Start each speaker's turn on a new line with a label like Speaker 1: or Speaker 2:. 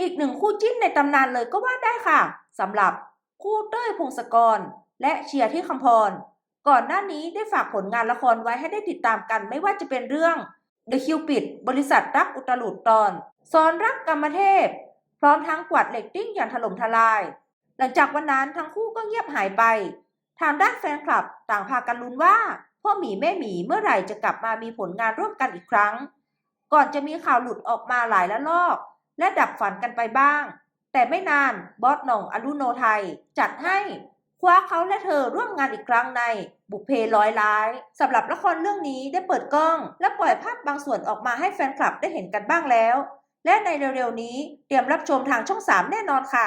Speaker 1: อีกหนึ่งคู่จิ้นในตำนานเลยก็ว่าได้ค่ะสำหรับคู่เต้ยพงศกร และเชียร์ที่คำพร ก่อนหน้านี้ได้ฝากผลงานละครไว้ให้ได้ติดตามกันไม่ว่าจะเป็นเรื่อง The Cupid บริษัทรักอุตลุดตอนซ้อนรักกรรมเทพ พร้อมทั้งกวาดเรตติ้งอย่างถล่มทลาย หลังจากวันนั้นทั้งคู่ก็เงียบหายไป ทางด้านแฟนคลับต่างพากันลุ้นว่าพ่อหมีแม่หมีเมื่อไหร่จะกลับมามีผลงานร่วมกันอีกครั้ง ก่อนจะมีข่าวหลุดออกมาหลายละลอก และดับฝันกันไปบ้าง แต่ไม่นานบอสหน่องอลุโนไทย จัดให้คว้าเขาและเธอร่วมงานอีกครั้งในบุพเพร้อยร้ายสำหรับละครเรื่องนี้ได้เปิดกล้อง และปล่อยภาพบางส่วนออกมาให้แฟนคลับได้เห็นกันบ้างแล้ว และในเร็วๆนี้เตรียมรับชมทางช่อง 3 แน่นอนค่ะ